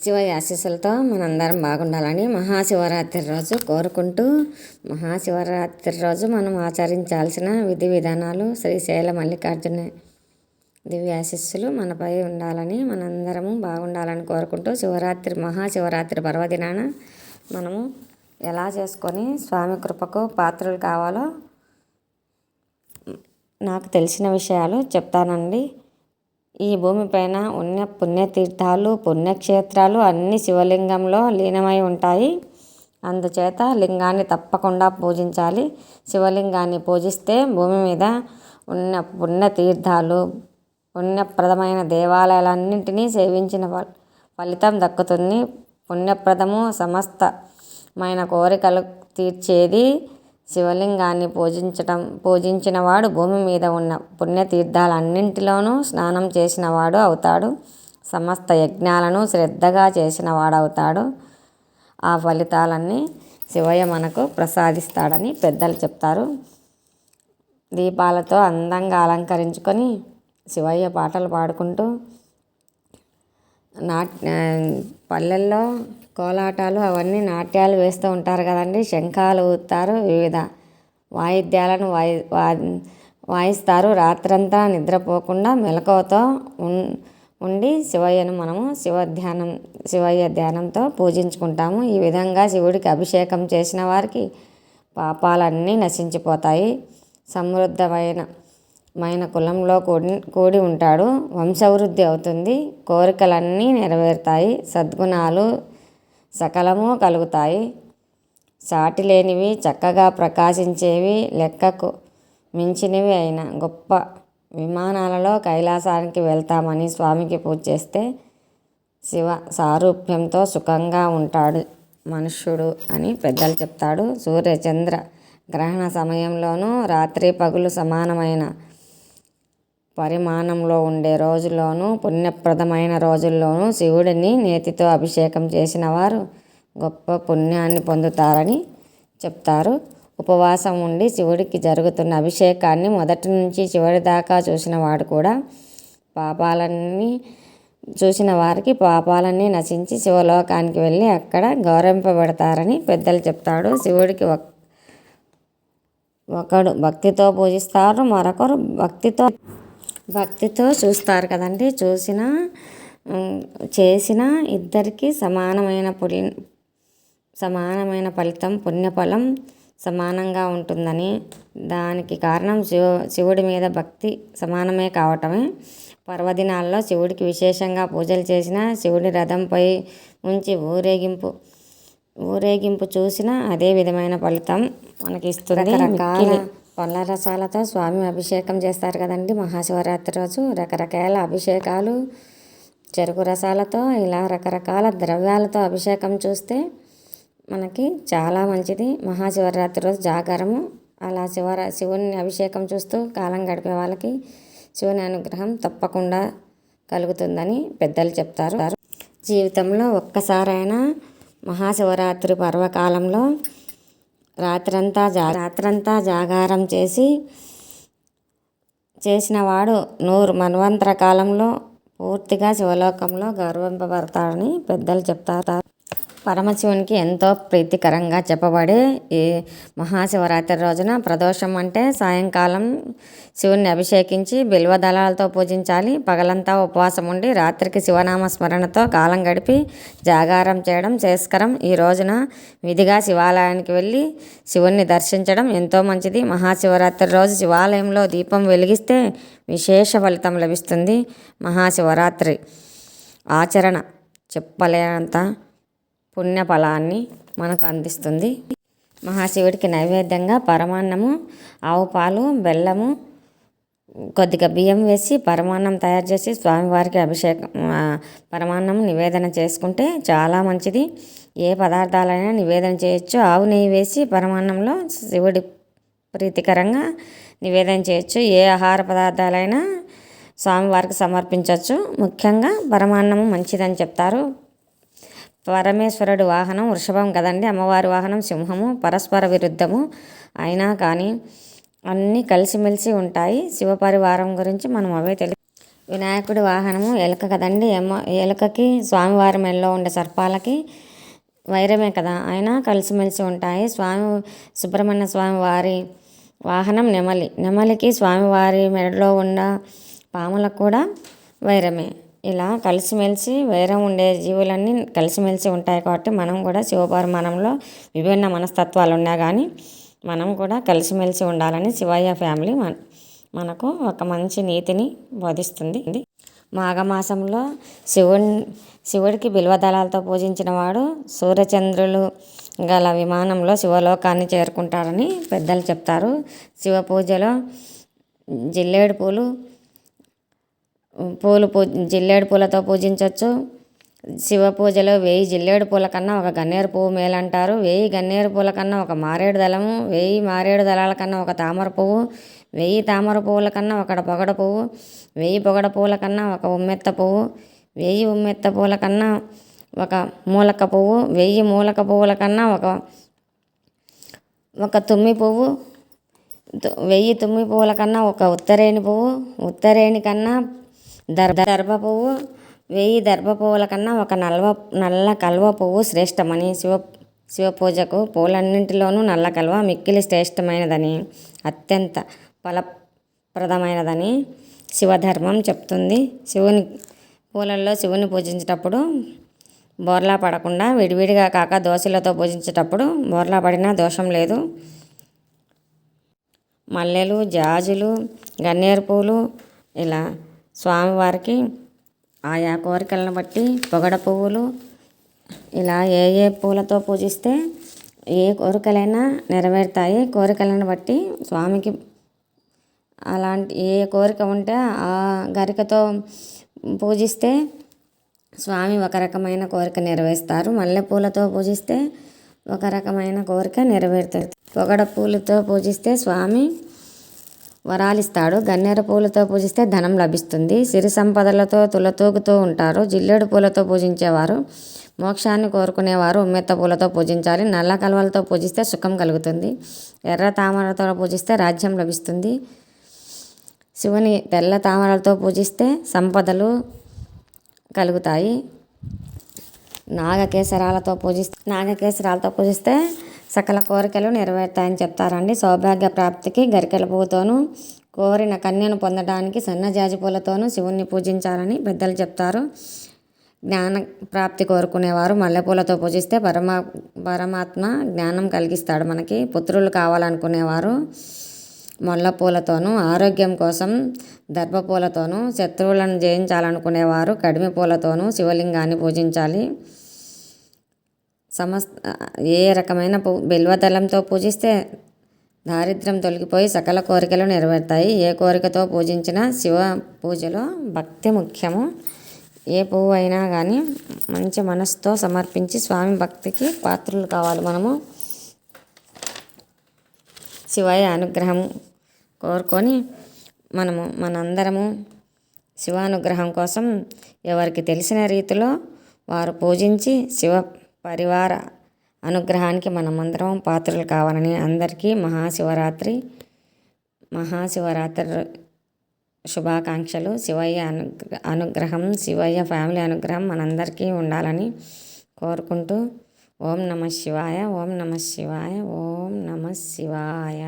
శివయ్య ఆశీస్సులతో మనందరం బాగుండాలని మహాశివరాత్రి రోజు కోరుకుంటూ మహాశివరాత్రి రోజు మనం ఆచరించాల్సిన విధి విధానాలు శ్రీశైల మల్లికార్జున దివ్య ఆశీస్సులు మనపై ఉండాలని మనందరము బాగుండాలని కోరుకుంటూ శివరాత్రి మహాశివరాత్రి పర్వదినాన మనము ఎలా చేసుకొని స్వామి కృపకు పాత్రలు కావాలో నాకు తెలిసిన విషయాలు చెప్తానండి. ఈ భూమిపైన ఉన్న పుణ్యతీర్థాలు పుణ్యక్షేత్రాలు అన్ని శివలింగంలో లీనమై ఉంటాయి. అందుచేత లింగాన్ని తప్పకుండా పూజించాలి. శివలింగాన్ని పూజిస్తే భూమి మీద ఉన్న పుణ్యతీర్థాలు పుణ్యప్రదమైన దేవాలయాలన్నింటినీ సేవించిన ఫలితం దక్కుతుంది. పుణ్యప్రదము సమస్తమైన కోరికలు తీర్చేది శివలింగాన్ని పూజించటం పూజించినవాడు భూమి మీద ఉన్న పుణ్యతీర్థాలన్నింటిలోనూ స్నానం చేసినవాడు అవుతాడు. సమస్త యజ్ఞాలను శ్రద్ధగా చేసినవాడవుతాడు. ఆ ఫలితాలన్నీ శివయ్య మనకు ప్రసాదిస్తాడని పెద్దలు చెప్తారు. దీపాలతో అందంగా అలంకరించుకొని శివయ్య పాటలు పాడుకుంటూ నాట్ పల్లెల్లో కోలాటాలు అవన్నీ నాట్యాలు వేస్తూ ఉంటారు కదండి. శంఖాలు ఊతారు వివిధ వాయిద్యాలను వాయి వాయిస్తారు. రాత్రంతా నిద్రపోకుండా మెలకువతో ఉండి శివయ్యను మనము శివ ధ్యానం శివయ్య ధ్యానంతో పూజించుకుంటాము. ఈ విధంగా శివుడికి అభిషేకం చేసిన వారికి పాపాలన్నీ నశించిపోతాయి. సమృద్ధమైన మైన కులంలో కూడి కూడి ఉంటాడు. వంశవృద్ధి అవుతుంది. కోరికలన్నీ నెరవేరుతాయి. సద్గుణాలు సకలము కలుగుతాయి. సాటి లేనివి చక్కగా ప్రకాశించేవి లెక్కకు మించినవి అయిన గొప్ప విమానాలలో కైలాసానికి వెళ్తామని స్వామికి పూజ చేస్తే శివ సారూప్యంతో సుఖంగా ఉంటాడు మనుష్యుడు అని పెద్దలు చెప్తాడు. సూర్యచంద్ర గ్రహణ సమయంలోనూ రాత్రి పగులు సమానమైన పరిమాణంలో ఉండే రోజుల్లోనూ పుణ్యప్రదమైన రోజుల్లోనూ శివుడిని నేతితో అభిషేకం చేసిన వారు గొప్ప పుణ్యాన్ని పొందుతారని చెప్తారు. ఉపవాసం ఉండి శివుడికి జరుగుతున్న అభిషేకాన్ని మొదటి నుంచి చివరి దాకా చూసిన వాడు కూడా పాపాలన్నీ చూసిన వారికి పాపాలన్నీ నశించి శివలోకానికి వెళ్ళి అక్కడ గౌరవింపబడతారని పెద్దలు చెప్తాడు. శివుడికి ఒకడు భక్తితో పూజిస్తారు మరొకరు భక్తితో భక్తితో చూస్తారు కదండి. చూసిన చేసిన ఇద్దరికి సమానమైన పులి సమానమైన ఫలితం పుణ్యఫలం సమానంగా ఉంటుందని. దానికి కారణం శివ శివుడి మీద భక్తి సమానమే కావటమే. పర్వదినాల్లో శివుడికి విశేషంగా పూజలు చేసిన శివుడి రథంపై ఉంచి ఊరేగింపు ఊరేగింపు చూసిన అదే విధమైన ఫలితం మనకి ఇస్తుంది రకరకాల పండ్ల రసాలతో స్వామి అభిషేకం చేస్తారు కదండి మహాశివరాత్రి రోజు. రకరకాల అభిషేకాలు చెరుకు రసాలతో ఇలా రకరకాల ద్రవ్యాలతో అభిషేకం చూస్తే మనకి చాలా మంచిది. మహాశివరాత్రి రోజు జాగారము. అలా శివరా శివుని అభిషేకం చూస్తూ కాలం గడిపే వాళ్ళకి శివుని అనుగ్రహం తప్పకుండా కలుగుతుందని పెద్దలు చెప్తారు. జీవితంలో ఒక్కసారైనా మహాశివరాత్రి పర్వకాలంలో రాత్రంతా జా రాత్రంతా జాగారం చేసి చేసినవాడు నూరు మన్వంతర కాలంలో పూర్తిగా శివలోకంలో గౌరవింపబడతాడని పెద్దలు చెప్తారు. పరమశివునికి ఎంతో ప్రీతికరంగా చెప్పబడే ఈ మహాశివరాత్రి రోజున ప్రదోషం అంటే సాయంకాలం శివుని అభిషేకించి బిల్వదళాలతో పూజించాలి. పగలంతా ఉపవాసం ఉండి రాత్రికి శివనామ స్మరణతో కాలం గడిపి జాగారం చేయడం చేస్కరం. ఈ రోజున విధిగా శివాలయానికి వెళ్ళి శివుణ్ణి దర్శించడం ఎంతో మంచిది. మహాశివరాత్రి రోజు శివాలయంలో దీపం వెలిగిస్తే విశేష ఫలితం లభిస్తుంది. మహాశివరాత్రి ఆచరణ చెప్పలేనంత పుణ్య ఫలాన్ని మనకు అందిస్తుంది. మహాశివుడికి నైవేద్యంగా పరమాన్నము ఆవు పాలు బెల్లము కొద్దిగా బియ్యం వేసి పరమాన్నం తయారు చేసి స్వామివారికి అభిషేకం పరమాన్నం నివేదన చేసుకుంటే చాలా మంచిది. ఏ పదార్థాలైనా నివేదన చేయొచ్చు. ఆవు నెయ్యి వేసి పరమాన్నంలో శివుడి ప్రీతికరంగా నివేదన చేయొచ్చు. ఏ ఆహార పదార్థాలైనా స్వామివారికి సమర్పించవచ్చు ముఖ్యంగా పరమాన్నము మంచిదని చెప్తారు. పరమేశ్వరుడు వాహనం వృషభం కదండి అమ్మవారి వాహనం సింహము పరస్పర విరుద్ధము అయినా కానీ అన్నీ కలిసిమెలిసి ఉంటాయి. శివపరివారం గురించి మనం అవే తెలి వినాయకుడి వాహనము ఎలుక కదండి ఎమ్మ ఎలుకకి స్వామివారి మెడలో ఉండే సర్పాలకి వైరమే కదా. అయినా కలిసిమెలిసి ఉంటాయి. స్వామి సుబ్రహ్మణ్య స్వామి వారి వాహనం నెమలి. నెమలికి స్వామివారి మెడలో ఉన్న పాములకు కూడా వైరమే. ఇలా కలిసిమెలిసి వైరం ఉండే జీవులన్నీ కలిసిమెలిసి ఉంటాయి కాబట్టి మనం కూడా శివపరిమాణంలో విభిన్న మనస్తత్వాలు ఉన్నా కానీ మనం కూడా కలిసిమెలిసి ఉండాలని శివయ్య ఫ్యామిలీ మన మనకు ఒక మంచి నీతిని బోధిస్తుంది. మాఘమాసంలో శివుని శివుడికి బిల్వదళాలతో పూజించిన వాడు సూర్యచంద్రులు గల విమానంలో శివలోకాన్ని చేరుకుంటారని పెద్దలు చెప్తారు. శివ పూజలో జిల్లేడు పూలు పూలు పూ జిల్లేడు పూలతో పూజించవచ్చు శివ పూజలో వెయ్యి జిల్లేడు పూల కన్నా ఒక గన్నేరు పువ్వు మేలంటారు. వెయ్యి గన్నేరు పూల కన్నా ఒక మారేడు దళము. వెయ్యి మారేడు దళాల కన్నా ఒక తామర పువ్వు. వెయ్యి తామర పువ్వుల కన్నా ఒకడ పొగడ పువ్వు. వెయ్యి పొగడ పువ్వుల కన్నా ఒక ఉమ్మెత్త పువ్వు. వెయ్యి ఉమ్మెత్త పువ్వుల కన్నా ఒక మూలక పువ్వు. వెయ్యి మూలక పువ్వుల కన్నా ఒక ఒక తుమ్మి పువ్వు. వెయ్యి తుమ్మి పువ్వుల కన్నా ఒక ఉత్తరేణి పువ్వు. ఉత్తరేణి కన్నా దర్ దర్భ పువ్వు వెయ్యి దర్భ పువ్వుల కన్నా ఒక నల్వ నల్ల కల్వ పువ్వు శ్రేష్టమని శివ శివ పూజకు పూలన్నింటిలోనూ నల్ల కల్వ మిక్కిలి శ్రేష్టమైనదని అత్యంత ఫలప్రదమైనదని శివధర్మం చెప్తుంది. శివుని పూలల్లో శివుని పూజించేటప్పుడు బోర్లా పడకుండా విడివిడిగా కాక దోశలతో పూజించేటప్పుడు బోర్లా పడినా దోషం లేదు. మల్లెలు జాజులు గన్నేరు పూలు ఇలా స్వామివారికి ఆయా కోరికలను బట్టి పొగడ పువ్వులు ఇలా ఏ ఏ పూలతో పూజిస్తే ఏ కోరికలైనా నెరవేరుతాయి. కోరికలను బట్టి స్వామికి అలాంటి ఏ కోరిక ఉంటే ఆ గరికతో పూజిస్తే స్వామి ఒక రకమైన కోరిక నెరవేరుస్తారు. మల్లెపూలతో పూజిస్తే ఒక రకమైన కోరిక నెరవేరుతుంది పొగడ పూలతో పూజిస్తే స్వామి వరాలిస్తాడు. గన్నేరు పూలతో పూజిస్తే ధనం లభిస్తుంది. సిరి సంపదలతో తులతూగుతూ ఉంటారు. జిల్లేడు పూలతో పూజించేవారు. మోక్షాన్ని కోరుకునేవారు. ఉమ్మెత్త పూలతో పూజించాలి. నల్ల కలవలతో పూజిస్తే సుఖం కలుగుతుంది. ఎర్ర తామరతో పూజిస్తే రాజ్యం లభిస్తుంది. శివుని తెల్ల తామరలతో పూజిస్తే సంపదలు కలుగుతాయి. నాగకేసరాలతో పూజిస్తే నాగకేసరాలతో పూజిస్తే సకల కోరికలు నెరవేరుతాయని చెప్తారండి. సౌభాగ్య ప్రాప్తికి గరికెల పువ్వుతోనూ కోరిన కన్యను పొందడానికి సన్నజాజి పూలతోనూ శివుణ్ణి పూజించాలని పెద్దలు చెప్తారు. జ్ఞాన ప్రాప్తి కోరుకునేవారు మల్లెపూలతో పూజిస్తే పరమా పరమాత్మ జ్ఞానం కలిగిస్తాడు మనకి. పుత్రులు కావాలనుకునేవారు మొల్లపూలతోనూ ఆరోగ్యం కోసం దర్భపూలతోనూ శత్రువులను జయించాలనుకునేవారు కడిమి పూలతోనూ శివలింగాన్ని పూజించాలి. సమస్త ఏ రకమైన పూ బిల్వదళంతో పూజిస్తే దారిద్ర్యం తొలగిపోయి సకల కోరికలు నెరవేరుతాయి. ఏ కోరికతో పూజించినా శివ పూజలో భక్తి ముఖ్యము. ఏ పువ్వు అయినా కానీ మంచి మనసుతో సమర్పించి స్వామి భక్తికి పాత్రలు కావాలి మనము. శివయ అనుగ్రహం కోరుకొని మనము మనందరము శివానుగ్రహం కోసం ఎవరికి తెలిసిన రీతిలో వారు పూజించి శివ పరివార అనుగ్రహానికి మనమందరం పాత్రలు కావాలని అందరికీ మహాశివరాత్రి మహాశివరాత్రి శుభాకాంక్షలు. శివయ్య అనుగ్ర అనుగ్రహం శివయ్య ఫ్యామిలీ అనుగ్రహం మనందరికీ ఉండాలని కోరుకుంటూ ఓం నమ శివాయ ఓం నమ శివాయ ఓం నమ శివాయ.